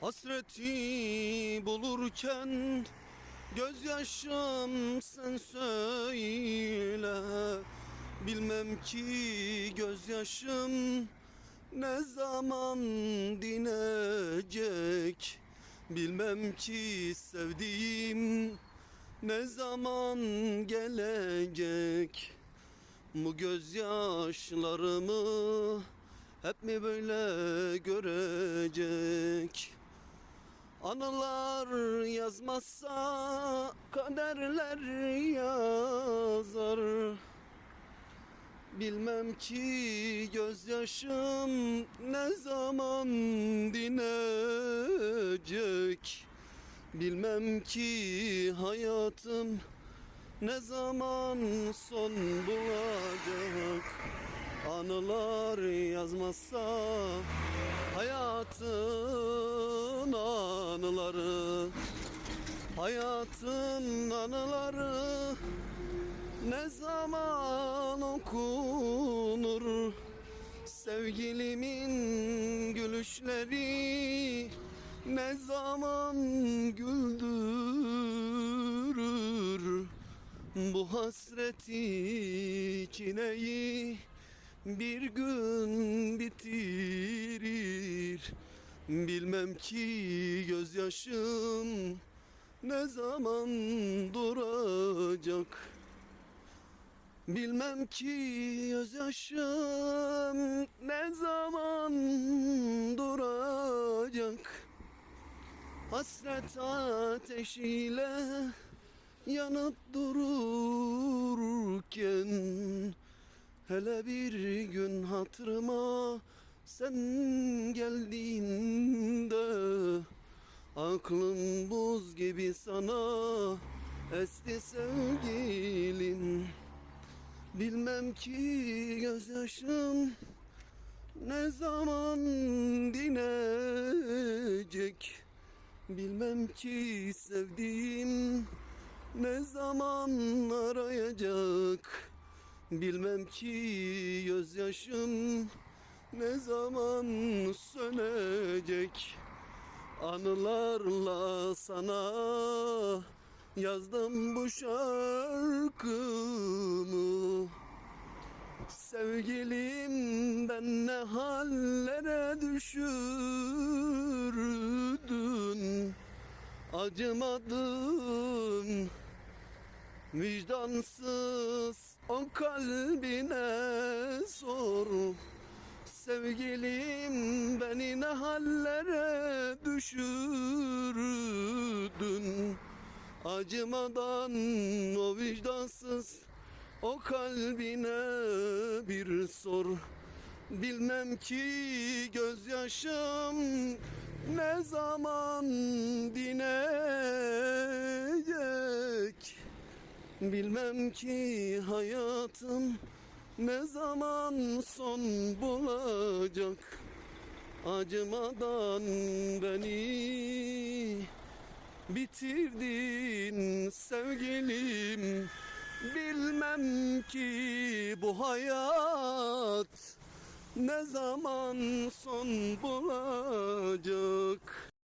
Hasreti bulurken Gözyaşım sen söyle. Bilmem ki gözyaşım ne zaman dinecek. Bilmem ki sevdiğim ne zaman gelecek. Bu gözyaşlarımı hep mi böyle görecek Anılar yazmazsa kaderler yazar. Bilmem ki gözyaşım ne zaman dinecek. Bilmem ki hayatım ne zaman son bulacak Anılar yazmazsa hayatın anıları Hayatın anıları ne zaman okunur? Sevgilimin gülüşleri ne zaman güldürür? Bu hasreti çileyi bir gün bitirir. Bilmem ki gözyaşım ne zaman duracak. Bilmem ki gözyaşım ne zaman duracak. Hasret ateşiyle yanıp dururken Hele bir gün hatırıma sen geldiğinde Aklım buz gibi sana esti sevgilim Bilmem ki gözyaşım ne zaman dinecek. Bilmem ki sevdiğim ne zaman arayacak Bilmem ki gözyaşım ne zaman sönecek. Anılarla sana yazdım bu şarkımı. Sevgilim ben ne hallere düşürdün? Acımadım Vicdansız o kalbine sor. Sevgilim beni ne hallere düşürdün. Acımadan o vicdansız o kalbine bir sor. Bilmem ki gözyaşım ne zaman dinecek Bilmem ki hayatım ne zaman son bulacak. Acımadan beni bitirdin sevgilim. Bilmem ki bu hayat ne zaman son bulacak